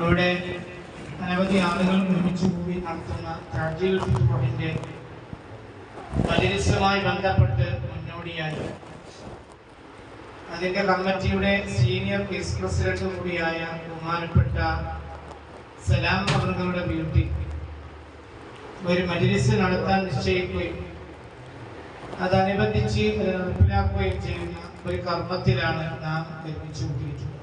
ഇവിടെ അനവധി ആളുകൾ ഒരുമിച്ച് കൂടി നടത്തുന്ന താജീൽ ഫുട്ബോളിന്റെ മജലിസുമായി ബന്ധപ്പെട്ട് മുന്നോടിയായി. അതിന്റെ കമ്മിറ്റിയുടെ സീനിയർ വൈസ് പ്രസിഡന്റ് കൂടിയായ ബഹുമാനപ്പെട്ട സലാം അവറുകളുടെ വീട്ടിൽ ഒരു മജലിസ് നടത്താൻ നിശ്ചയിക്കുകയും അതനുബന്ധിച്ച് അത് നടപ്പിലാക്കുകയും ചെയ്യുന്ന ഒരു കർമ്മത്തിലാണ് നാം ഒരുമിച്ച് കൂട്ടിയിട്ടുള്ളത്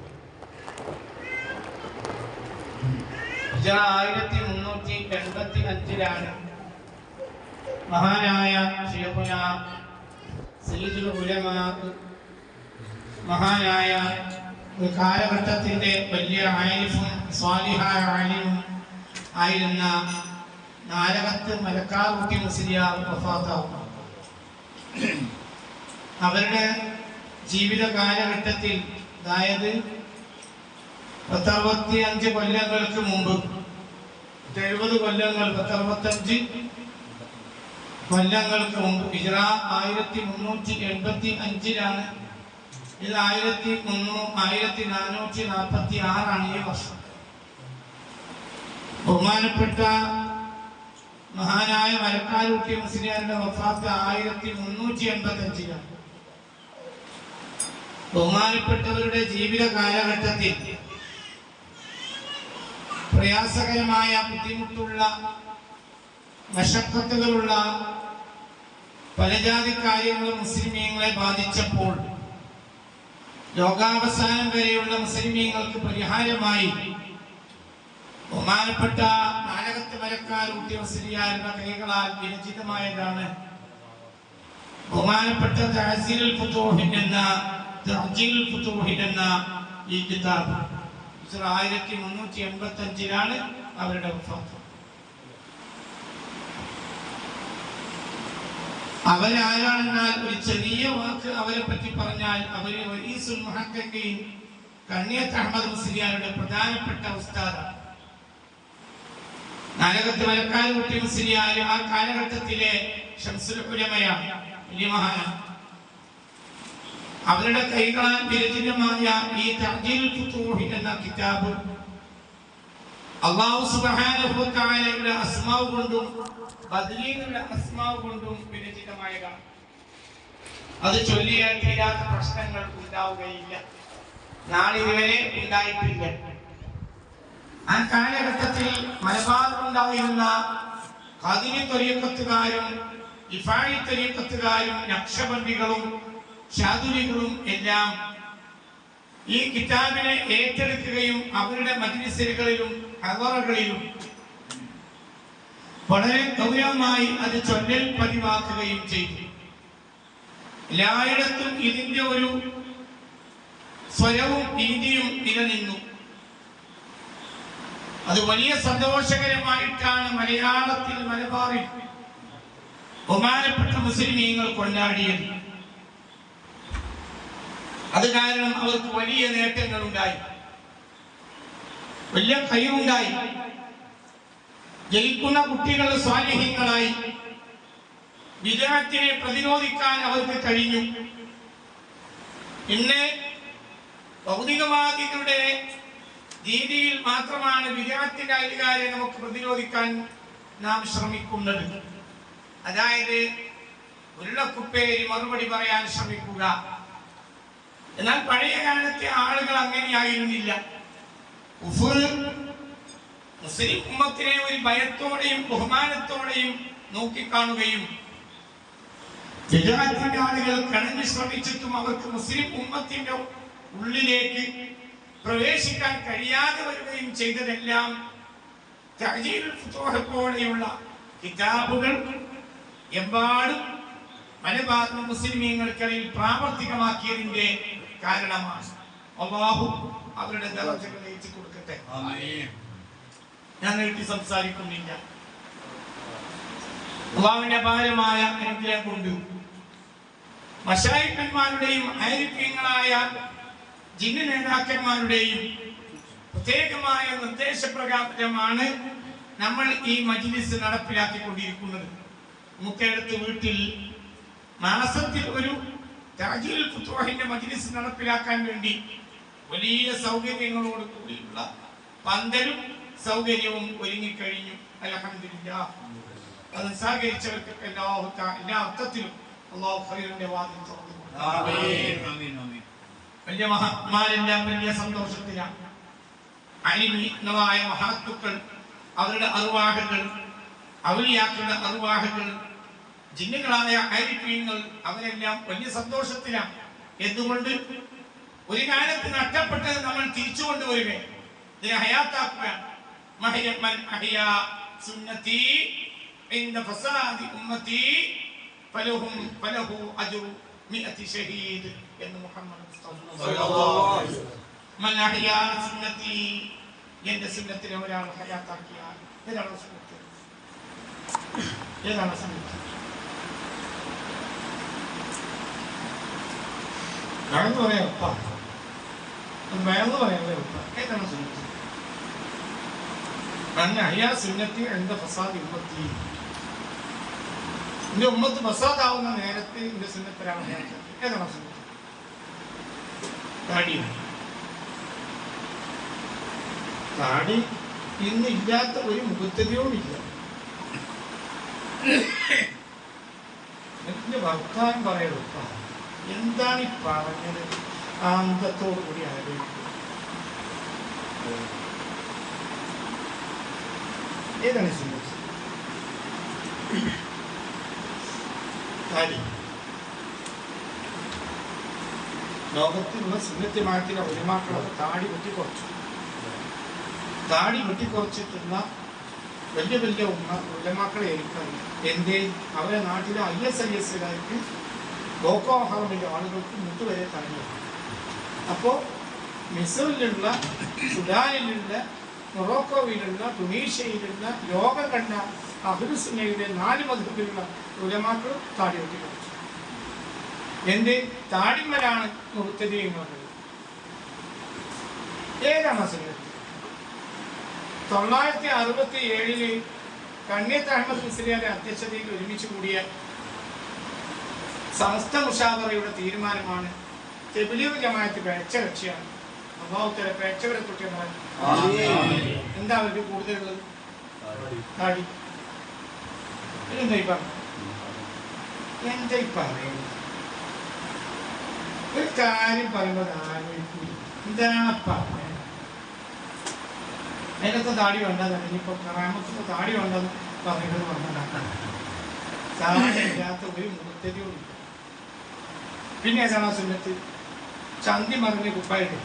ആയിരത്തി മുന്നൂറ്റി എൺപത്തി അഞ്ചിലാണ് മഹാനായ ഷെയ്ഖുന സയ്യിദുൽ ഉലമാ മഹാനായ ഒരു കാലഘട്ടത്തിന്റെ വലിയ ആലിഫും സ്വാലിഹായ ആലിമും ആയിരുന്ന നാലകത്ത് മലക്കാർകുട്ടി മുസ്ലിയാർ അവരുടെ ജീവിത കാലഘട്ടത്തിൽ അതായത് പത്തറുപത്തി കൊല്ലങ്ങൾക്ക് മുമ്പ്. എഴുപത് കൊല്ലങ്ങൾ പത്തറുപത്തഞ്ച് കൊല്ലങ്ങൾക്ക് മുമ്പ്. ഹിജറ ആയിരത്തി മുന്നൂറ്റി എൺപത്തി അഞ്ചിലാണ് ഇത് ആയിരത്തി മുന്നൂ ആയിരത്തി നാനൂറ്റി നാൽപ്പത്തി ആറാണ് ഈ വർഷം. ബഹുമാനപ്പെട്ട മഹാനായ മലക്കാരുട്ടി മുസ്ലിയാരുടെ വഫാത്ത് ആയിരത്തി മുന്നൂറ്റി എൺപത്തി അഞ്ചിലാണ് ബഹുമാനപ്പെട്ടവരുടെ ജീവിത കാലഘട്ടത്തിൽ പ്രയാസകരമായ ബുദ്ധിമുട്ടുള്ള മഷക്കത്തുകളുള്ള പലജാതി കാര്യങ്ങളും മുസ്ലിമീങ്ങളെ ബാധിച്ചപ്പോൾ ലോകാവസാനം വരെയുള്ള മുസ്ലിമീങ്ങൾക്ക് പരിഹാരമായി ബഹുമാനപ്പെട്ട നാടകത്ത് മരക്കാർ ഉദ്യോഗസ്ഥരിയായിരുന്ന കൈകളാൽ വിരചിതമായതാണ് ബഹുമാനപ്പെട്ട തഹസീൽ എന്ന ഫുതൂഹിൻ എന്ന ഈ കിതാബ്. ആയിരത്തി മുന്നൂറ്റി എൺപത്തി അഞ്ചിലാണ് അവരുടെ വഫാത്ത് അവരാരാണെന്നാൽ ഒരു ചെറിയ വാക്ക് അവരെ പറ്റി പറഞ്ഞാൽ അവർ വലീസുൽ മഹക്കയും കണ്ണിയത്ത് അഹമ്മദ് മുസ്ലിയാരുടെ പ്രധാനപ്പെട്ട ഉസ്താദാണ്. നാലകത്ത് മലക്കാൽ കുട്ടി മുസ്ലിയാർ ആ കാലഘട്ടത്തിലെ ഷംസുൽ ഉലമയാണ് വലിയ മഹാനാണ്. അവരുടെ കൈകളാൽ വിരചിതമായ ഈ തർജീൽ ഫുതൂഹി എന്ന കിതാബ് അള്ളാഹു സുബ്ഹാനഹു തആലയുടെ അസ്മാവ് കൊണ്ടും ബദലീങ്ങളുടെ അസ്മാവ് കൊണ്ടും വിരചിതമായതാണ്. അത് ചൊല്ലിയാൽ തീരാത്ത പ്രശ്നങ്ങൾ ഉണ്ടാവുകയില്ല. നാളിതുവരെ ഉണ്ടായിട്ടില്ല. ആ കാലഘട്ടത്തിൽ മലബാറിലുണ്ടായിരുന്ന കതിരി ത്വരീക്കത്തുകാരും ഇഫായി ത്വരീക്കത്തുകാരും നക്ഷബന്ദികളും ഷാദുലികളും എല്ലാം ഈ കിതാബിനെ ഏറ്റെടുക്കുകയും അവരുടെ മജ്ലിസുകളിലും കവറുകളിലും വളരെ ഗൗരവമായി അത് ചൊല്ലൽ പതിവാക്കുകയും ചെയ്തു. എല്ലായിടത്തും ഇതിന്റെ ഒരു സ്വരവും രീതിയും നിലനിന്നു. അത് വലിയ സന്തോഷകരമായിട്ടാണ് മലയാളത്തിൽ മലബാറിൽ ബഹുമാനപ്പെട്ട മുസ്ലിമീങ്ങൾ കൊണ്ടാടിയത്. അത് കാരണം അവർക്ക് വലിയ നേട്ടങ്ങൾ ഉണ്ടായി വലിയ കൈവുണ്ടായി ജയിക്കുന്ന കുട്ടികൾ സ്വാലിഹ്യങ്ങളായി വിദേഹത്തിനെ പ്രതിരോധിക്കാൻ അവർക്ക് കഴിഞ്ഞു. ഇന്ന് ഭൗതികവാദികളുടെ രീതിയിൽ മാത്രമാണ് വിദേഹത്തിന്റെ അധികാരെ നമുക്ക് പ്രതിരോധിക്കാൻ നാം ശ്രമിക്കുന്നത്. അതായത് ഉരുളക്കുപ്പേരി മറുപടി പറയാൻ ശ്രമിക്കുക. എന്നാൽ പഴയ കാലത്തെ ആളുകൾ അങ്ങനെയായിരുന്നില്ല. മുസ്ലിം ഉമ്മത്തിനെ ഒരു ഭയത്തോടെയും ബഹുമാനത്തോടെയും നോക്കിക്കാണുകയും ഗുജറാത്തിന്റെ ആളുകൾ കണഞ്ഞു ശ്രമിച്ചിട്ടും അവർക്ക് മുസ്ലിം ഉമ്മത്തിന്റെ ഉള്ളിലേക്ക് പ്രവേശിക്കാൻ കഴിയാതെ വരികയും ചെയ്തതെല്ലാം പോലെയുള്ള കിതാബുകൾ എമ്പാടും മലബാർ മുസ്ലിമീങ്ങൾക്കിടയിൽ പ്രാവർത്തികമാക്കിയതിന്റെ കാരണമാണ്. അള്ളാഹു അവരുടെ ദർജകൾ ഏറ്റി കൊടുക്കട്ടെ. ഞാൻ നീട്ടി സംസാരിക്കുന്നില്ല. അള്ളാഹുവിന്റെ അപാരമായ അനുഗ്രഹം കൊണ്ട് മഷായിക്കന്മാരുടെയും ഐരിക്യങ്ങളായ ജിന്ന നേതാക്കന്മാരുടെയും പ്രത്യേകമായ നിർദ്ദേശപ്രകാരമാണ് നമ്മൾ ഈ മജ്ലിസ് നടപ്പിലാക്കിക്കൊണ്ടിരിക്കുന്നത്. മുക്കേടത്ത് വീട്ടിൽ മാസത്തിൽ ഒരു താജീൽ ഫുത്തുഹിന്റെ മജ്ലിസ് നടപ്പിലാക്കാൻ വേണ്ടി വലിയ സൗകര്യങ്ങളോട് കൂടിയുള്ള പന്തലും സൗകര്യവും ഒരുങ്ങിക്കഴിഞ്ഞു. അലഹമില്ല അത് സഹകരിച്ചവർക്ക് എല്ലാ എല്ലാ അർത്ഥത്തിലും അള്ളാഹു ഖൈറിന്റെ വാതിൽ തുറന്നു വലിയ മഹാത്മാരെല്ലാം വലിയ സന്തോഷത്തിലാണ്. അനിമീനമായ മഹാത്മാക്കൾ അവരുടെ അറുവാഹകൾ അവലിയാക്കളുടെ അറിവാഹകൾ ജിന്നുകളായ ആരിഫീങ്ങൾ അവരെല്ലാം വലിയ സന്തോഷത്തിലാണ്. എന്തുകൊണ്ട്? ഒരു കാലത്ത് നഷ്ടപ്പെട്ടത് നമ്മൾ തിരിച്ചു കൊണ്ടുവരുകയാണ് ഇതിനെ ഹയാത്താക്കുകയാണ്. എന്റെ സുന്നത്തിനെ ഒരാൾ ഹയാത്താക്കിയാൽ ഏതാണ് സുന്നത്ത്. ഏതാണ് സുന്നത്ത്? വേണമെന്ന് പറയാം ഉപ്പ അത് വേണമെന്ന് പറയാമല്ലേ ഉപ്പ ഏതാണ് സുന്നത്തി. മൻ അയ്യാ സുന്നത്തി എന്റെ ഫസാദ് ഉമ്മത്തി. എന്റെ ഉമ്മത്ത് ഫസാദാവുന്ന നേരത്തെ എന്റെ ഹയാത്താക്കി ഏതാണ് സുന്നത്തി. താടി. ഇന്ന് ഇല്ലാത്ത ഒരു മുഖത്തതിയോടും ഇല്ല. എന്റെ ഭർത്താവ് പറയണു "ഉപ്പ, എന്താണ് ഈ പറഞ്ഞത്? ആന്തത്തോടു കൂടി ആലോചിക്കുക. ഏതാണ് സുന്നത്ത് താടി ലോകത്തിലുള്ള സുന്നത്യമായിട്ടുള്ള ഒരുമാക്കളൊക്കെ താടി വെട്ടി കുറച്ചു. താടി വെട്ടി കുറച്ചിട്ടുള്ള വലിയ വലിയ ഉലമാക്കളെ ഏൽക്കാൻ. എന്തേ? അവരെ നാട്ടിലെ ഐ എസ് ഐ എസ്സുകാർക്ക് ബോക്കോ ഹറമിന്റെ ആളുകൾക്ക് മുട്ടുവരെ തടഞ്ഞു അപ്പോൾ മിസറിലുള്ള സുഡാനിലുള്ള മൊറോക്കോയിലുള്ള ടുണീഷ്യയിലുള്ള ലോകം കണ്ട അഹുസുനയുടെ നാല് മധുരത്തിലുള്ള താടി വെട്ടി കളിച്ചു എന്റെ താടിമലാണ് എന്ന് പറയുന്നത്. ഏഴാം സുന്നത്ത് തൊള്ളായിരത്തി അറുപത്തി ഏഴിൽ കണ്ണിയത്ത് അഹമ്മദ് മിസ്രിയുടെ അധ്യക്ഷതയിൽ ഒരുമിച്ച് കൂടിയ സമസ്ത മുഷാവറയുടെ തീരുമാനമാണ്. തെബിലീവ് ജമാഅത്ത് പേച്ച കക്ഷിയാണ്. അഭാവത്തിലെ പേച്ചവരെ തൊട്ടി. എന്താ അവർക്ക് കൂടുതലുള്ളത്? താടി. എന്താ ഈ പറഞ്ഞത് എന്താ ഈ പറയുന്നത്? ഒരു കാര്യം പറയുമ്പോൾ ആലോചിക്കൂല എന്താണ് പറഞ്ഞത് അതിനകത്ത് താടി വേണ്ടെന്ന് ഇനിയിപ്പോ കറാമത്തിന്റെ താടി വേണ്ടെന്ന് പറയുന്നത് പറഞ്ഞതാണ്. താടി ഇല്ലാത്ത ഒരു മുഖത്തരിയോടും പിന്നെ ഏതാണ് സുന്നത്ത്? ചന്തി മറിഞ്ഞ കുപ്പായിട്ട്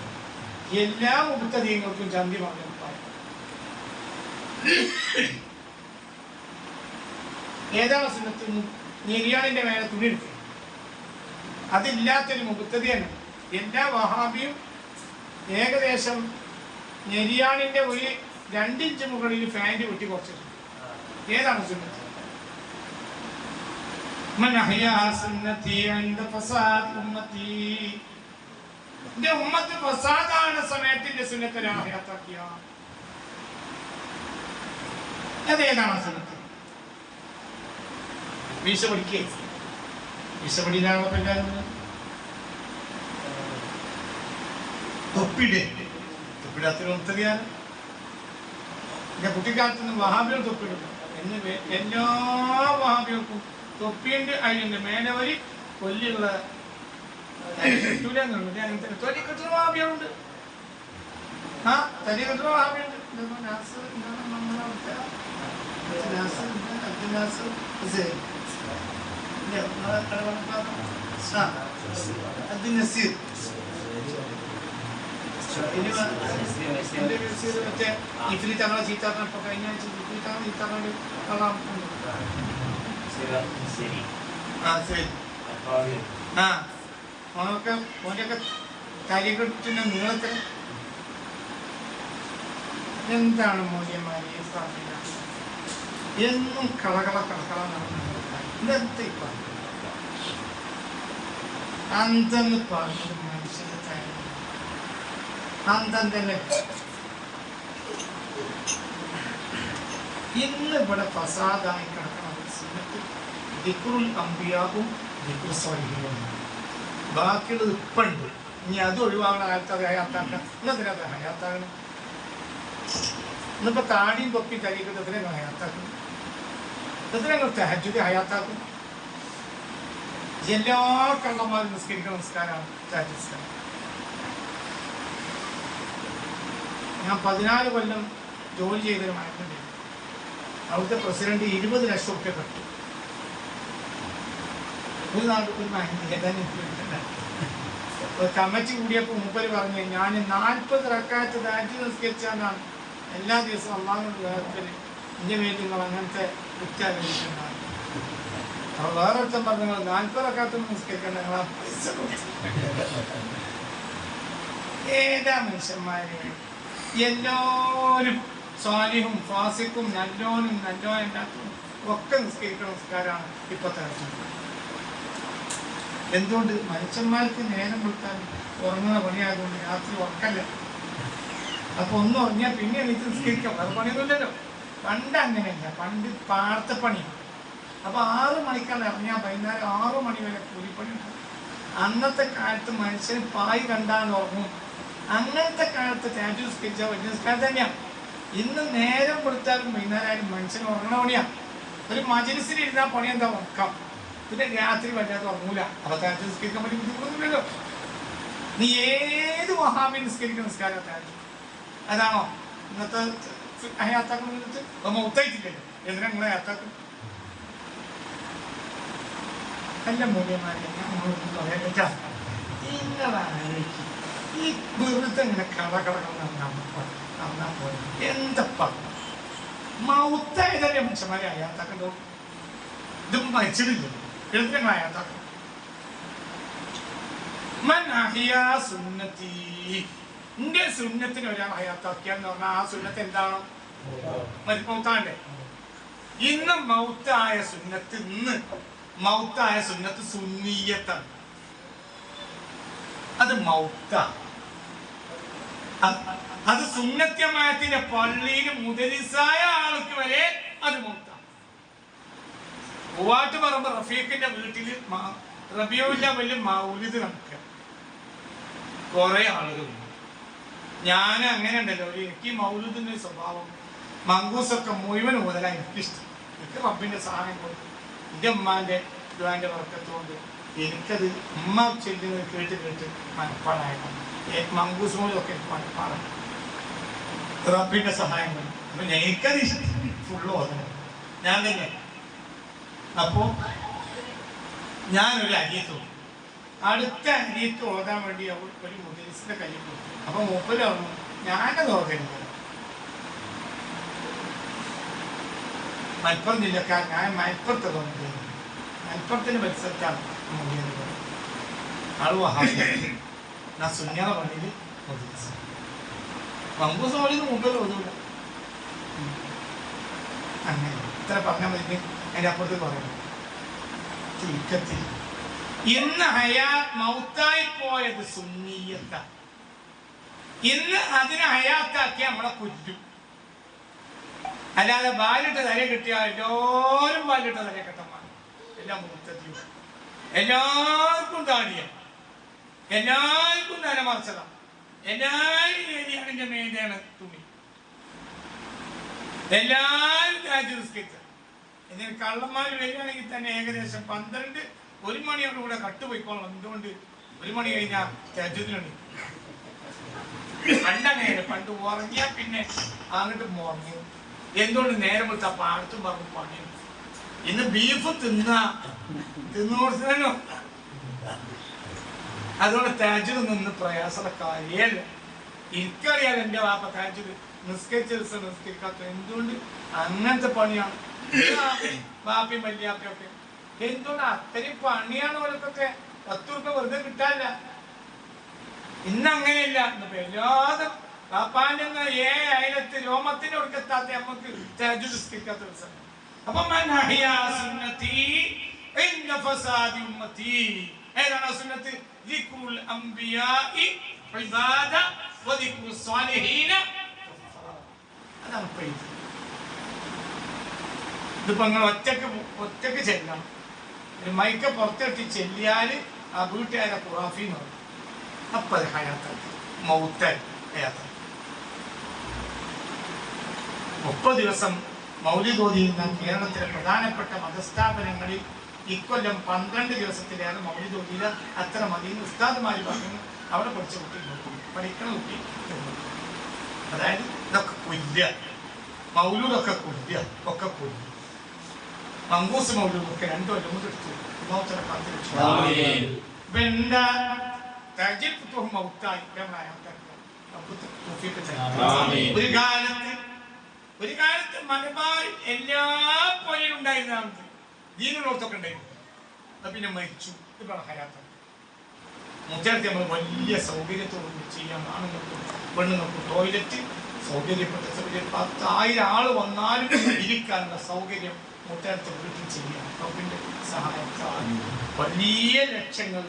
എല്ലാ ഉപത്തധികങ്ങൾക്കും ചന്തി മറിഞ്ഞ കുപ്പായ. ഏതാണ് സുന്നത്ത്? നിര്യാണിന്റെ മേലെ തുണി എടുക്കുക. അതില്ലാത്തൊരു മുഖത്തതിയാണ് എല്ലാ വഹാബിയും ഏകദേശം നെരിയാണിന്റെ ഒരു രണ്ടിഞ്ച് മുകളിൽ ഫാന്റ് കുട്ടി കുറച്ചിട്ടുണ്ട്. ഏതാണ് സുന്നത്ത്? من أحيا سنتي عند فساد أمتي എന്റെ ഉമ്മത്ത് ഫസാദാണ് സമയത്തിന്റെ സുന്നത്തിനെ ഹയാത്താക്കിയ അതേതാണ് ആ സുന്നത്ത് വീശ പഠിക്കേ വീശ പഠിക്കാനുള്ള എല്ലാവരും തൊപ്പിടെ തൊപ്പിടാത്തൊരു ഉത്തരിയാണ് എന്റെ കുട്ടിക്കാലത്ത് നിന്ന് വഹാബികൾ തൊപ്പിടുന്നു എന്ന് വേ- എല്ലാ വഹാബികൾക്കും തൊപ്പിയുണ്ട് അതിന്റെ മേനവരി വരി കൊല്ലുള്ള നസീർ. മറ്റേ ഇഫിലി തങ്ങളെ ചീത്താറിനെ ഇപ്പൊ കഴിഞ്ഞ ആഴ്ച ഇത്തിരി തങ്ങളെ ചീത്താക്കാൻ കള്ളാം ആ ശരി. ആ ഓനൊക്കെ ഓനൊക്കെ കാര്യക്കെട്ടിന്റെ നീളത്തിൽ എന്താണ് മൂല്യമാരി ഈ പറഞ്ഞ എന്നും കളകള കളകള ഇതെന്താ അന്തെന്ന് പറഞ്ഞത്? മനുഷ്യന്റെ കാര്യം. അന്തം തന്നെ ഇന്ന് ഇവിടെ ഫസാദായി ദിക്റുൽ അമ്പിയാവും ദിക്റു സ്വാലിഹീനും. ബാക്കിയുള്ളത് ഇപ്പുണ്ട് ഇനി അത് ഒഴിവാകണ. കാലത്ത് ഹയാത്താക്കണം ഹയാത്താക്കാം എന്നതിനത് ഹയാത്താകണം ഇന്നിപ്പോ താടിയും പൊപ്പി തരിക്കുന്നത് എത്ര ഞങ്ങൾ ഹയാത്താക്കും എത്ര ഞങ്ങൾ തഹജുദ് ഹയാത്താക്കും എല്ലാ കള്ളന്മാരും നിസ്കരിക്കുന്ന നിസ്കാരമാണ് തഹജുദ് ഞാൻ പതിനാല് കൊല്ലം ജോലി ചെയ്തൊരു മയക്കുണ്ട് അവിടുത്തെ പ്രസിഡന്റ് ഇരുപത് ലക്ഷം റുപ്യ കട്ടു. ഒരു നാട് ഒരു മയക്കുണ്ട് ഏതാനും എനിക്ക് കിട്ടുന്നുണ്ട്. ഒരു കമ്മിറ്റി കൂടിയപ്പോൾ മൂപ്പര് പറഞ്ഞു ഞാൻ നാൽപ്പത് റക്കാറ്റ് ദാറ്റി നിസ്കരിച്ചാണ് എല്ലാ ദിവസവും അള്ളാഹുവിന്റെ വേർക്കൽ എന്റെ നിങ്ങൾ അങ്ങനത്തെ കുറ്റാലോചിക്കുന്നുണ്ടാണ് അപ്പോൾ വേറൊരുത്തൻ പറഞ്ഞു നിങ്ങൾ നാൽപ്പത് റക്കാത്ത് നിസ്കരിക്കണ്ട നിങ്ങൾ പൈസ ഏതാ മനുഷ്യന്മാരെ? എല്ലാവരും സ്വാലിഹും ഫാസിക്കും നല്ലോനും നല്ലോനും ഒക്കെ നിസ്കരിക്കുന്ന നിസ്കാരമാണ് ഇപ്പോഴത്തെ അർത്ഥം എന്തുകൊണ്ട്? മനുഷ്യന്മാർക്ക് നേരം കൊടുത്താൽ ഉറങ്ങുന്ന പണിയായതുകൊണ്ട് രാത്രി ഉറക്കല്ല. അപ്പൊ ഒന്ന് ഉറങ്ങിയാൽ പിന്നെ എനിക്ക് നിസ്കരിക്കാം. വേറെ പണിയൊന്നുമില്ലല്ലോ. പണ്ട് അങ്ങനെയല്ല. പണ്ട് പാർത്തപ്പണി പണി. അപ്പൊ ആറു മണിക്കാണ് ഇറങ്ങിയാൽ വൈകുന്നേരം ആറു മണി വരെ കൂലിപ്പണി ഉണ്ടാവും. അന്നത്തെ കാലത്ത് മനുഷ്യൻ പായ് കണ്ടാൽ ഉറങ്ങും. അങ്ങനത്തെ കാലത്ത് താജു സ്കെച്ച വലിയ നിസ്കാരം തന്നെയാണ്. ഇന്ന് നേരം കൊടുത്താലും വൈകുന്നേരം മനുഷ്യൻ ഉറങ്ങണ പണിയാണ് ഒരു മജിനിസിന് ഇരുന്നാൽ പണി എന്താ? ഉറക്കാം. പിന്നെ രാത്രി വല്ലാതെ ഉറങ്ങൂല. അവതാരത്തിൽ നിസ്കരിക്കാൻ പറ്റി ബുദ്ധിമുട്ടൊന്നുമില്ലല്ലോ. നീ ഏത് മഹാബി നിസ്കരിക്കുന്ന നിസ്കാരം അവതാരം അതാണോ? ഇന്നത്തെ അയാത്താക്കുന്നത് മൗത്തായിട്ടില്ലല്ലോ എന്തിനാ നിങ്ങളെ അയാത്താക്കും അല്ല മൂല്യമാരെ നിങ്ങളായിരിക്കും ഈ വെറുതെ ഇങ്ങനെ കട കടകൾ നന്നാ പോലെ എന്തപ്പ മൗത്തായതല്ലേ മനുഷ്യന്മാരെ അയാത്താക്കണ്ടോ ഇതും മരിച്ചിട്ടില്ല എന്തിനാ നിങ്ങൾ അയാത്താക്കണം മൻ സുന്നത്തി. എന്റെ സുന്നത്തിന് ഒരാൾ ഹയാത്താക്കിയാന്ന് പറഞ്ഞാൽ ആ സുന്നത്ത് എന്താണ്? മൗത്താണ്ടേ ഇന്ന് മൗത്തായ സുന്നത്ത് ഇന്ന് മൗത്തായ സുന്നത്ത് സുന്നീയത്താണ്. അത് മൗത്ത. അത് അത് സുന്നത്യമായത്തിന്റെ പള്ളിയിൽ മുതലിസായ ആൾക്ക് വരെ അത് മൗത്താണ് പൂവാട്ട് പറമ്പ് റഫീഖിന്റെ വീട്ടിൽ റബിയുള്ള വലിയ മൗലിത് നടക്കുക. കുറെ ആളുകൾ ഞാൻ അങ്ങനെ ഉണ്ടല്ലോ. എനിക്ക് മൗലിദിന്റെ സ്വഭാവം മങ്കൂസൊക്കെ മുഴുവൻ മുതലാ എനിക്കിഷ്ടം. എനിക്ക് റബ്ബിന്റെ സഹായം കൊണ്ട് എന്റെ ഉമ്മാന്റെ ഇതുവാന്റെ വർക്കത്തുകൊണ്ട് എനിക്കത് ഉമ്മ ചെല്ലുന്നത് കേട്ട് കേട്ട് മനപ്പാടായിരുന്നു മങ്കൂസ് മൂലമൊക്കെ എനിക്ക് മനപ്പാടാണ്. റബ്ബിന്റെ സഹായം കൊണ്ട്. അപ്പൊ എനിക്കത് ഇഷ്ടം. ഫുള്ള് ഓതണം ഞാൻ തന്നെ അപ്പോ ഞാനൊരു അരിയത്ത് ഓതി. അടുത്ത അരിയത്ത് ഓതാൻ വേണ്ടി അവൾ ഒരു മുഖലിസിന്റെ കയ്യിൽ കൊടുത്തു. അപ്പൊ മൂപ്പര് പറഞ്ഞു ഞാനത് ഓതരുത്. മലപ്പുറം ജില്ലക്കാരൻ ഞാൻ മലപ്പുറത്ത് തോന്നിയത് മലപ്പുറത്തിന് പരിസരത്താണ് മുഖ്യത് വഹാബി ഞാൻ സുന്യാള പള്ളിയിൽ മുദരിസ് മങ്കൂസ് മൂപ്പര് ഓതൂല അങ്ങനെ ഇത്ര പറഞ്ഞാൽ മതി. അതിന്റെ അപ്പുറത്ത് പറയുന്നു ചുരുക്കത്തിൽ ഇന്ന് ഹയാ മൗത്തായി പോയത് സുന്നീയത്ത. ഇന്ന് അതിനെ ഹയാത്താക്കി നമ്മളെ കുറ്റും അല്ലാതെ ബാലിട്ട് തല കിട്ടിയാൽ എല്ലാവരും ബാലിട്ട് തല കെട്ടമാണ് എല്ലാ മുത്തത്തിയും. എല്ലാവർക്കും താടിയ. എല്ലാവർക്കും തല മറച്ചതാണ് എല്ലാവരും ഏരിയാണിന്റെ മേലെയാണ് തുണി. എല്ലാവരും രാജ്യ നിസ്കരിച്ചത്. ഇതിന് കള്ളന്മാർ വരികയാണെങ്കിൽ തന്നെ ഏകദേശം പന്ത്രണ്ട് ഒരു മണിയോട് കൂടെ കട്ടുപോയിക്കോളും എന്തുകൊണ്ട്? ഒരു മണി കഴിഞ്ഞാൽ രാജ്യത്തിനുണ്ട് പണ്ടങ്ങനെ പണ്ട് ഉറങ്ങിയ പിന്നെ അങ്ങോട്ട് മുറങ്ങി എന്തുകൊണ്ട് നേരം വിട്ടാ പാടത്തും പറഞ്ഞു പണി ഇന്ന് ബീഫ് തിന്ന. തിന്നോടത്തോ അതുകൊണ്ട് താജുദ് നിന്ന് പ്രയാസമുള്ള കാര്യമല്ല. എനിക്കറിയാം എന്റെ വാപ്പ താജുദ് നിസ്കരിച്ച ദിവസം നിസ്കരിക്കാത്ത എന്തുകൊണ്ട്? അങ്ങനത്തെ പണിയാണ്. വാപ്പയും മല്ലിയാപ്പി ഒക്കെ. എന്തുകൊണ്ട് അത്രയും പണിയാണ് ഓരോക്കൊക്കെ പത്ത് റുപ്യ വെറുതെ കിട്ടാനില്ല. ഇന്ന് അങ്ങനെയല്ല ഇന്നിപ്പോ എല്ലാതും പാപ്പാന്റെ ഏ അയലത്ത് രോമത്തിന്റെ ഒടുക്കെത്താത്ത നമുക്ക് തേജു നിസ്കരിക്കാത്ത ദിവസം. അപ്പൊ ഏതാണ് ഇതിപ്പോ നിങ്ങൾ ഒറ്റയ്ക്ക് ഒറ്റയ്ക്ക് ചെല്ലണം. ഒരു മൈക്ക പുറത്തിട്ട് ചെല്ലിയാൽ ആ വീട്ടുകാരെ ഖുറാഫി എന്ന് പറയും. അപ്പൊ അത് ഹയാത്ത മൗത്തായി ഹയാത്ത മുപ്പത് ദിവസം മൗലികോതിയുന്ന കേരളത്തിലെ പ്രധാനപ്പെട്ട മതസ്ഥാപനങ്ങളിൽ ഇക്കൊല്ലം പന്ത്രണ്ട് ദിവസത്തിലേറെ മൗലികോതിയിൽ അത്ര മതി ഉസ്താദുമാർ പറഞ്ഞു അവിടെ പഠിച്ച കുട്ടി പഠിക്കണ കുട്ടി. അതായത് ഇതൊക്കെ കൊല്ലുക. മൗലൂദൊക്കെ കൊല്ലുക ഒക്കെ കൊല്ലുക. മങ്കൂസ് മൗലൂദൊക്കെ രണ്ടു കൊല്ലം കൊണ്ട് എടുത്തു. വെണ്ട മൗത്തായി. നമുക്ക്. ഒരു കാലത്ത് ഒരു കാലത്ത് മലബാറിൽ എല്ലാ പൊലയിലും ഉണ്ടായിരുന്ന ദീനുള്ളവർക്കൊക്കെ ഉണ്ടായിരുന്നു. അത് പിന്നെ മരിച്ചു. ഹയാത്ത. മുച്ചാർത്തി നമ്മൾ വലിയ സൗകര്യത്തോടും ചെയ്യാൻ ആണുങ്ങൾക്കും പെണ്ണുങ്ങൾക്കും ടോയ്ലറ്റ് സൗകര്യപ്പെട്ട സൗകര്യം പത്തായിരം ആൾ വന്നാലും ഇരിക്കാനുള്ള സൗകര്യം മുറ്റാർത്തി വീട്ടിൽ ചെയ്യാം റബ്ബിന്റെ സഹായത്താൽ വലിയ ലക്ഷ്യങ്ങൾ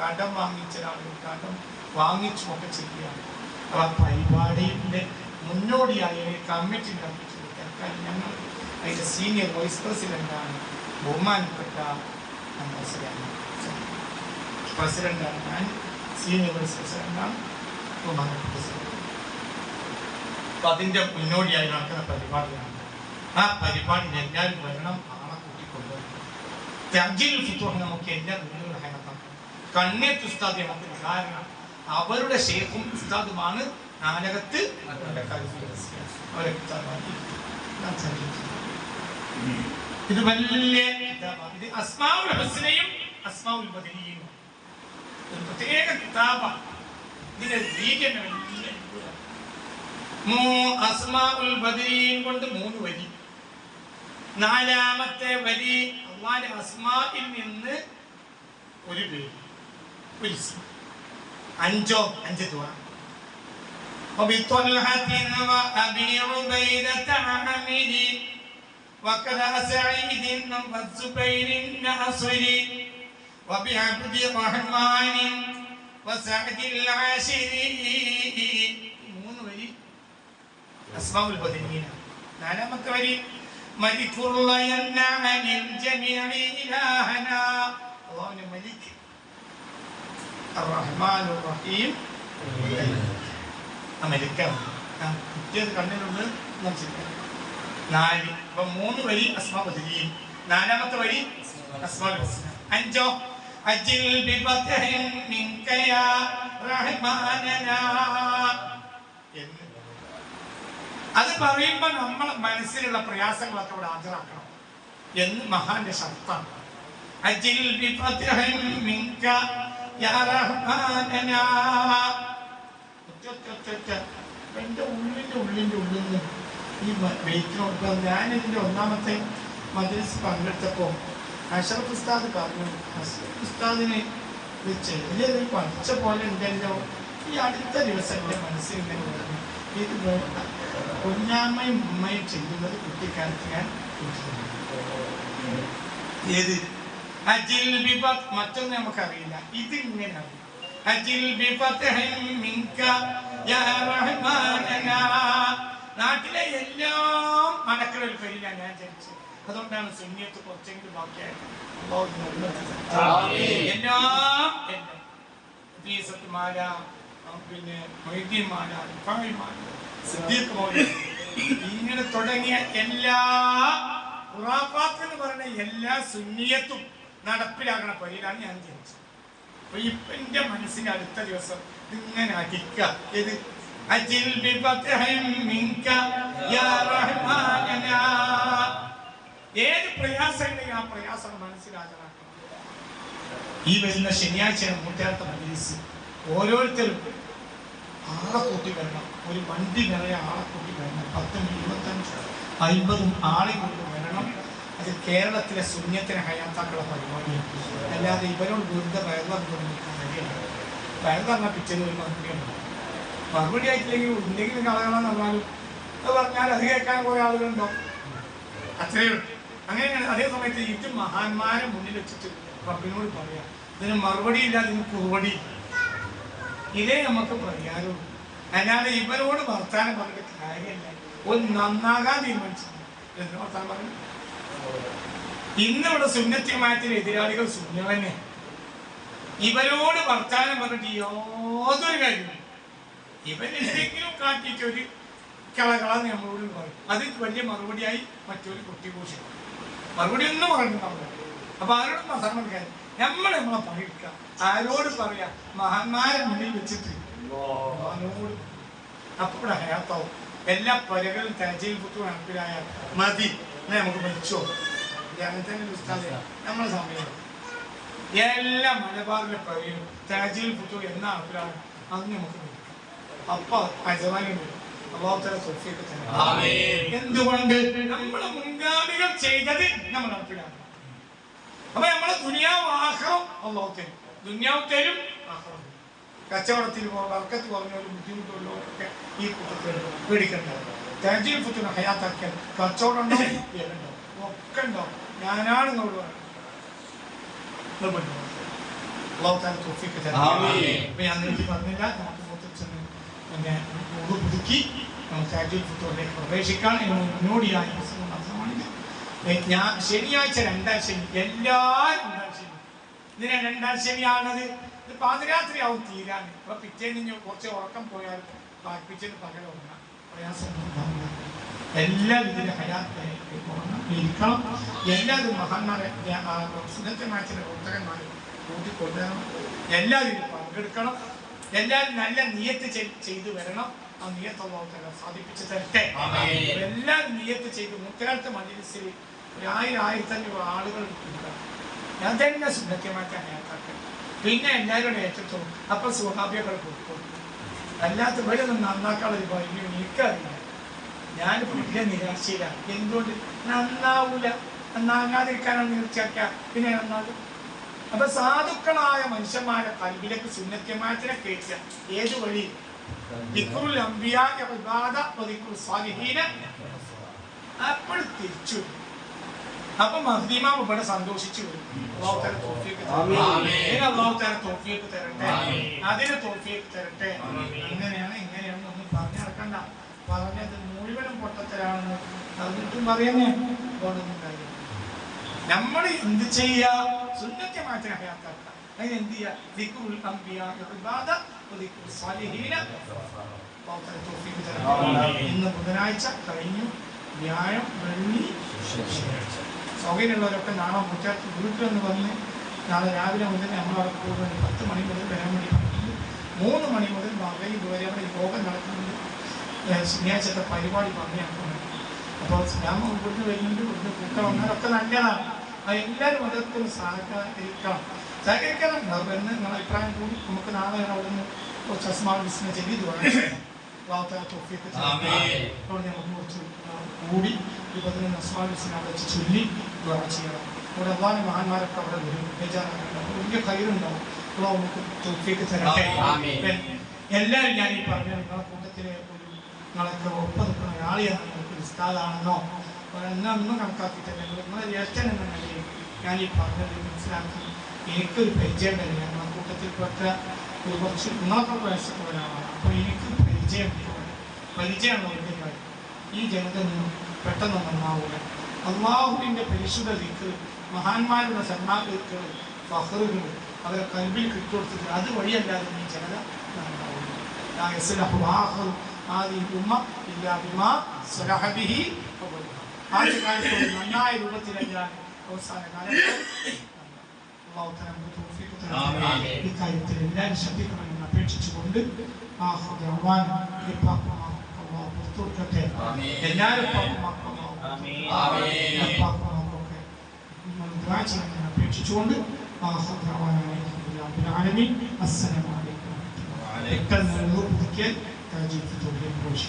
കടം വാങ്ങിച്ച ആളുകൾ കടം വാങ്ങിച്ചുമൊക്കെ ചെയ്യുകയാണ്. ആ പരിപാടിയുടെ മുന്നോടിയായി കമ്മിറ്റി നിർമ്മിച്ചു തൽക്കാലം ഞങ്ങൾ അതിന്റെ സീനിയർ വൈസ് പ്രസിഡന്റാണ്. ബഹുമാനപ്പെട്ട ആണ് ഞാൻ സീനിയർ വൈസ് പ്രസിഡന്റാണ്. ബഹുമാനപ്പെട്ട പ്രസിഡന്റ് അപ്പൊ അതിന്റെ മുന്നോടിയായി നടക്കുന്ന പരിപാടിയാണ് ആ പരിപാടിയിൽ എല്ലാവരും വരണം ആളെ കൂട്ടിക്കൊണ്ടുവരണം. തർജിൽ ഫുത്തുഹ് നമുക്ക് എല്ലാ വീടുകളും കണ്ണേത്ത് ഉസ്താദ് കാരണം അവരുടെ ഷേഖും ഉസ്താദുമാണ് നാലകത്ത് അവരെ. ഇത് വലിയ ഇത് അസ്മാഉൽ ഹുസ്നയും അസ്മാഉൽ ബദലിയും ഒരു പ്രത്യേക കിതാബാണ് ഇതിന്റെ രീതി തന്നെ അസ്മാഉൽ ബദരീൻ കൊണ്ട് മൂന്ന് വരി. നാലാമത്തെ വരി അള്ളാന്റെ അസ്മായിൽ നിന്ന് ഒരു പേര് ഒരു ഇസ്മ. അഞ്ചോ അഞ്ച് തുറ وبطلحة وأبي عبيدة عامر وكذا سعيد والزبير الناصري وبعبد الرحمن وسعد العاشري മൂന്ന് വരി അസ്മാഉൽ ബദരീന നാലാമത്തെ വരി മലിക്കുള്ള അള്ളാഹുവിനെ മലിക്ക് റഹീം മലിക്കാം കുറ്റിയത് കണ്ണിലുണ്ട് മനസ്സിലാക്കാം നാല്. അപ്പൊ മൂന്ന് വരി അസ്മാബുദ്ദീൻ നാലാമത്തെ വരി അഞ്ചോ? അജിൽ ബിബതഹിൻ മിൻകയാ റഹ്മാനനാ. എന്ന് അത് പറയുമ്പോൾ നമ്മളെ മനസ്സിലുള്ള പ്രയാസങ്ങളൊക്കെ ഇവിടെ ഹാജരാക്കണം. എന്ന് മഹാന്റെ ശബ്ദമാണ് അജിൽ ഉള്ളിന്റെ ഉള്ളിന്റെ ഒറ്റ എന്റെ ഉള്ളിന്റെ ഉള്ളിന്റെ ഉള്ളിൽ നിന്ന് ഈ വെയിറ്റ് ഞാൻ ഇതിന്റെ ഒന്നാമത്തെ മദ്രസ് പങ്കെടുത്തപ്പോൾ അഷറഫ് ഉസ്താദ് പറഞ്ഞു അഷറഫ് ഉസ്താദിന് ഇത് ചെറിയൊരു പഠിച്ച പോലെ ഉണ്ടല്ലോ. ഈ അടുത്ത ദിവസം മനസ്സിൽ ഇങ്ങനെ പറഞ്ഞു ഇത് കുഞ്ഞാമ്മയും ഉമ്മയും ചെയ്യുന്നത് കുട്ടിക്കാലത്ത് ഞാൻ. ഏത്? അജിൽ ബിബത്ത് മറ്റൊന്നും നമുക്കറിയില്ല. ഇത് ഇങ്ങനെ അറിയാം. അജിൽ നാട്ടിലെ എല്ലാം നടക്കുന്ന ഒരു പേരിലാണ് ഞാൻ ജനിച്ചത്. അതുകൊണ്ടാണ് സുന്നിയത്ത് കുറച്ചെങ്കിലും ബാക്കിയായത്. ആമീൻ. എല്ലാം പിന്നെ മൊയ്തീന്മാല ഇഫാമിമാല സിദ്ദീഖ് ഇങ്ങനെ തുടങ്ങിയ എല്ലാ ഖുറാഫാത്ത് എന്ന് പറയുന്ന എല്ലാ സുന്നിയത്തും നടപ്പിലാകണ പൈലാണ് ഞാൻ ജനിച്ചത്. അപ്പൊ ഇപ്പൊ എന്റെ മനസ്സിന് അടുത്ത ദിവസം ഇങ്ങനെ അടിക്ക. ഏത് പ്രയാസങ്ങളെയും ആ പ്രയാസം മനസ്സിലാക്കണം ഈ വരുന്ന ശനിയാഴ്ച മുറ്റാത്ത മജീസ് ഓരോരുത്തരും ആളെ കൂട്ടി വരണം. ഒരു വണ്ടി നിറയെ ആളെ കൂട്ടി വരണം. പത്തും ഇരുപത്തഞ്ച് അൻപതും ആളെ കൊണ്ട് വരണം. അത് കേരളത്തിലെ ശൂന്യത്തിന് ഹയാത്താക്കളെ പരിപാടിയാണ് അല്ലാതെ ഇവരോട് വെറുതെ വയറുവാൻ നിൽക്കാൻ കഴിയില്ല എന്നാൽ പിറ്റേന്ന് ഒരു മന്ത്രിയാണ് മറുപടി ആയിട്ടില്ലെങ്കിൽ നിങ്ങൾ കളയണമെന്ന് പറഞ്ഞാലും അത് പറഞ്ഞാൽ അത് കേൾക്കാൻ കുറേ ആളുകളുണ്ടോ? അത്രയേ അങ്ങനെയാണ് അതേ സമയത്ത് ഇത് മഹാന്മാരെ മുന്നിൽ വെച്ചിട്ട് റബ്ബിനോട് പറയാം ഇതിന് മറുപടി ഇല്ല ഇതിന് കുറുപടി ഇല്ല. ഇതേ നമുക്ക് പറയാറുള്ളൂ അല്ലാതെ ഇവരോട് വർത്താനം പറഞ്ഞിട്ട് കാര്യമില്ല. ഒന്ന് നന്നാകാൻ തീരുമാനിച്ചില്ല എന്തിനു വർത്താനം ഇന്നിവിടെ സുന്നത്യമായത്തിന് എതിരാളികൾ സുന്ന തന്നെ ഇവരോട് വർത്താനം പറഞ്ഞിട്ട് യാതൊരു കാര്യമില്ല ഇവരെന്തെങ്കിലും കാട്ടിയിട്ട് ഒരു കളകളാന്ന് നമ്മളോട് പറയും. അത് വലിയ മറുപടിയായി മറ്റൊരു കുട്ടി കൊട്ടിഘോഷം മറുപടി ഒന്നും പറഞ്ഞിട്ടുണ്ടാവില്ല അപ്പൊ ആരോടും മസാല കൊടുക്കാൻ നമ്മൾ നമ്മളെ പറയുക ആരോട് പറയാ? മഹാന്മാരെ മുന്നിൽ വെച്ചിട്ട്. അവനോട് അപ്പോൾ ഹയാത്താവും എല്ലാ പരകളും തേജയിൽ പുത്തു നടപ്പിലായാൽ മതി. നമുക്ക് മരിച്ചോ ഉസ്താദെ. നമ്മളെ സമയം. എല്ലാ മലബാറിലെ പരയും തേജയിൽ പുത്തു എന്ന ആൾക്കാരാണ്. അത് നമുക്ക് അപ്പൊ അള്ളാഹുത്തല ആമീൻ. എന്തുകൊണ്ട്? നമ്മളെ മുൻഗാമികൾ ചെയ്തത് നമ്മൾ നടപ്പിലാക്കണം അപ്പൊ നമ്മളെ ദുനിയാവ് ആഹ്റം അള്ളാഹു തരും. ദുനിയാവ് തരും ആഹ്റം കച്ചവടത്തിൽ പോകണം അർക്കത്ത് കച്ചവടത്തിൽ ഒരു ബുദ്ധിമുട്ടുള്ളോ ഒക്കെ ഈ കൂട്ടത്തിൽ പേടിക്കണ്ട. തേജയിൽ പുത്തുന്ന ഹയാത്താക്കിയാൽ കച്ചവടം ഉണ്ടാവും ഒക്കെ ഉണ്ടാവും. ഞാനാണ് നമ്മൾ പറഞ്ഞു അള്ളാഹു താല തൊഫിക്ക് ഞാൻ പറഞ്ഞില്ല. നമുക്ക് പിന്നെ പുതുക്കി നമുക്ക് പ്രവേശിക്കാൻ മുന്നോടിയായി ഞാൻ ശനിയാഴ്ച രണ്ടാം ശനി എല്ലാ രണ്ടാം ശനി. ഇതിനെ രണ്ടാം ശനിയാണത്. ഇത് പാതിരാത്രി ആവും തീരാൻ. അപ്പൊ പിറ്റേന്ന് കുറച്ച് ഉറക്കം പോയാൽ പാർപ്പിച്ചത് പകൽ ഉറങ്ങാം ഉണ്ടാവില്ല എല്ലാ ഇതിന്റെ ഹയാത്തായി എല്ലാ ഇരിക്കണം. എല്ലാവരും മഹാന്മാരെ സുന്നത്തെ മാച്ചിലെ പ്രവർത്തകന്മാരെ കൂട്ടിക്കൊണ്ടുവരണം. എല്ലാവരും പങ്കെടുക്കണം. എല്ലാവരും നല്ല നിയത്ത് ചെയ്- ചെയ്തു വരണം. ആ നിയത്ത് നിയത്തുള്ള സാധിപ്പിച്ചു തരട്ടെ. എല്ലാവരും നിയത്ത് ചെയ്ത്. മുത്തകാലത്ത് മജിലിസിൽ ഒരു ആയിരം ആയിരത്തി അഞ്ഞൂറ് ആളുകൾ ഞാൻ തന്നെ സുന്നത്യമാക്കാൻ ഹയാത്താക്കുക പിന്നെ എല്ലാവരും ഏറ്റവും അപ്പൊ സ്വഹാബിയകൾ കൊടുക്കും അല്ലാത്ത ഇവിടെ നിന്ന് നന്നാക്കാനുള്ള ഒരു നീക്കാറില്ല എനിക്കറിയില്ല. ഞാൻ വലിയ നിരാശയിലാണ്. എന്തുകൊണ്ട്? നന്നാവൂല. നന്നാകാതിരിക്കാനാണ് തീർച്ചയാക്കുക പിന്നെ നന്നാകും അപ്പൊ സാധുക്കളായ മനുഷ്യന്മാരെ കൽവിലേക്ക് സുന്നത്യമാറ്റിനെ കയറ്റുക ഏത് വഴി അപ്പോൾ തിരിച്ചു. അപ്പൊ മഹദീമാം ഇവിടെ സന്തോഷിച്ചു വരും അള്ളാഹു തആല തൗഫീഖ് തരട്ടെ. ആമീൻ. ഇതിന് അള്ളാഹു തആല തൗഫീഖ് തരട്ടെ. അതിന് തൗഫീഖ് തരട്ടെ. അങ്ങനെയാണ് ഇങ്ങനെയാണ് ഒന്നും പറഞ്ഞു നടക്കണ്ട പറഞ്ഞത് മുഴുവനും പൊട്ടത്തരാണെന്ന് പറഞ്ഞിട്ടും പറയുന്നേ അതുകൊണ്ടൊന്നും കാര്യം നമ്മൾ എന്ത് ചെയ്യാ സുന്നത്തെ മാറ്റി ഹയാത്താക്കുക അതിന് എന്ത് ചെയ്യാ ഇന്ന് ബുധനാഴ്ച കഴിഞ്ഞു. വ്യാഴം വെള്ളി സൗകര്യമുള്ളവരൊക്കെ നാളെ മുറ്റാത്ത് വീട്ടിലൊന്ന് വന്ന് നാളെ രാവിലെ മുതൽ നമ്മളവിടെ കൂടുതൽ പത്ത് മണി മുതൽ വരാൻ വേണ്ടി പറ്റില്ല മൂന്ന് മണി മുതൽ മകയിൽ ഇതുവരെ അവിടെ യോഗം നടക്കുന്നുണ്ട്. ശനിയാഴ്ചത്തെ പരിപാടി പറഞ്ഞു അപ്പോൾ ഞാൻ ഇവിടുന്ന് വരുന്നുണ്ട്. ഇവിടുന്ന് കൂട്ടം വന്നാലൊക്കെ നല്ലതാണ്. എല്ലാവരും അതൊക്കെ ഒന്ന് സഹകരിക്കണം. സഹകരിക്കണം. അവർ വരുന്ന നിങ്ങളുടെ അഭിപ്രായം കൂടി നമുക്ക് നാളെ അവിടെ നിന്ന് കുറച്ച് അസ്മാൾ ബിസിനസ് ചെയ്ത് വാർത്താ തൊഫിയൊക്കെ ആമീൻ. അവിടെ നമുക്ക് കുറച്ച് കൂടി അവിടെ വെച്ച് ചൊല്ലി ചെയ്യണം അവിടെ അള്ളാഹ് മഹാന്മാരൊക്കെ അവിടെ വരും. ബേജാറാക്കണം വലിയ കയ്യിലുണ്ടാവും. അള്ളാഹ് നമുക്ക് തൊഫിയൊക്കെ തരട്ടെ. എല്ലാവരും ഞാൻ ഈ പറഞ്ഞ നിങ്ങളെ കൂട്ടത്തിലെ ഒരു നിങ്ങളൊക്കെ ഒപ്പം നിൽക്കുന്ന ഒരാളെയാണ്. നിങ്ങൾക്ക് എന്നൊന്നും എന്നാ ഒന്നും കണക്കാക്കിയിട്ടില്ല. നിങ്ങളെ ജ്യേഷ്ഠൻ എന്ന നിലയിൽ ഞാൻ ഈ പറഞ്ഞത് മനസ്സിലാക്കി. എനിക്കൊരു പരിചയമുണ്ടായില്ല ആ കൂട്ടത്തിൽപ്പെട്ട ഒരു കുറച്ച് മൂന്നാമത്തെ വയസ്സൊക്കെ ഒരാളാണ്. അപ്പോൾ എനിക്ക് പരിചയം പരിചയമാണ് ഒഴിഞ്ഞാൽ ഈ ജനതയൊന്നും പെട്ടെന്ന് നന്നാവുക അള്ളാഹുവിന്റെ പരിശുദ്ധ ദിക്ക് മഹാന്മാരുടെ സന്നാഹികൾ ഫഹറുകൾ അവരെ കൽവിൽ കിട്ടുകൊടുത്തിട്ട് അതുവഴിയല്ലാതെ ഈ ജനത നന്നാവുക നന്നായ രൂപത്തിലല്ല അവസാന കാലത്ത് അള്ളാഹു തരട്ടെ. ആമീൻ. ഇക്കാര്യത്തിൽ എല്ലാവരും ശ്രദ്ധിക്കണമെന്ന് അപേക്ഷിച്ചുകൊണ്ട് അഹ്വാൻ ഇപ്പാക്കുമാർ അള്ളാഹു പുറത്തു കൊടുക്കട്ടെ. എല്ലാവരും. ഇപ്പാക്കുമാർക്കൊക്കെ നമ്മൾ ദുആ ചെയ്യണമെന്ന് അപേക്ഷിച്ചുകൊണ്ട് ആഹുദ് അഹ്വാൻ അലൈഹി ആലമീൻ അസ്സലാമു അലൈക്കും വഅലൈക്കും പെട്ടെന്ന് പുതുക്കിയാൽ താജീൽ ഫിത്തോറിലേക്ക് പോയി